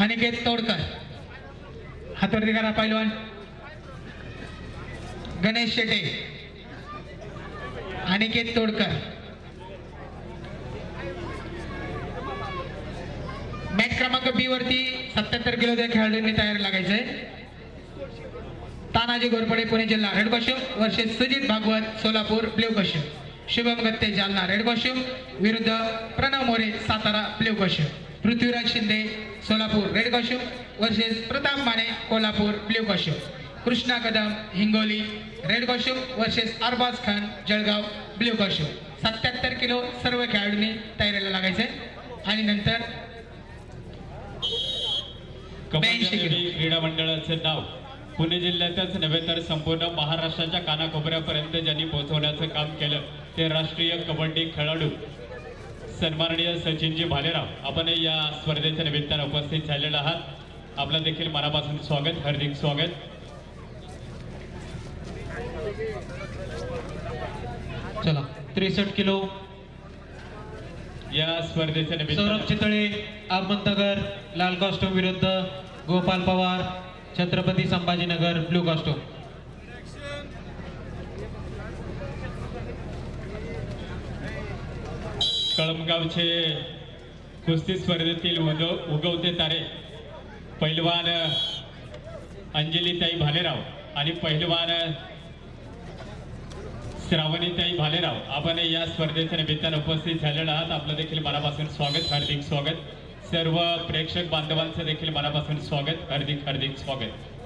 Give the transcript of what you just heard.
अनिकेत तोडकर. हातवरती करा पैलवान. गणेश शेटे. अनिकेत तोडकर. मॅच क्रमांक बी वरती सत्याहत्तर किलो त्या खेळाडूंनी तयार लागायचंय. तानाजी घोरपडे पुणे जिल्हा. रेड कश्यप वर्षे Sujit Bhagwat Solapur blue Kashyap. Shubham Gatte Jalna red costume विरुद्ध Pranav More Satara blue costume Prithviraj Shinde Solapur red costume versus Pratap Mane Kolhapur blue costume Krishna Kadam Hingoli red costume versus Arbaz Khan Jalgaon blue costume सत्याहत्तर kilo सर्व खेळाडूंनी तयारीला लागायचंय. आणि नंतर क्रीडा मंडळाचे नाव पुणे जिल्ह्यातच नव्हे तर संपूर्ण महाराष्ट्राच्या कानाकोपऱ्यापर्यंत ज्यांनी पोहोचवण्याचं काम केलं ते राष्ट्रीय कबड्डी खेळाडू सन्माननीय सचिनजी भालेराव आपण या स्पर्धेच्या निमित्तानं उपस्थित झालेला आहात. आपलं देखील मनापासून स्वागत हार्दिक स्वागत. चला त्रेसष्ट किलो. या स्पर्धेच्या सौरभ चितळे अहमदनगर लाल कॉस्ट्यूम विरुद्ध गोपाल पवार छत्रपती संभाजीनगर ब्लू कॉस्ट्यूम. कळमगावचे कुस्ती स्पर्धेतील उगव उगवते तारे पैलवान अंजलीताई भालेराव आणि पहिलवान श्रावणीताई भालेराव. आपण या स्पर्धेच्या निमित्तानं उपस्थित झालेला आहात. आपलं देखील मनापासून स्वागत हार्दिक स्वागत. सर्व प्रेक्षक बांधवांचं देखील मनापासून स्वागत हार्दिक हार्दिक स्वागत.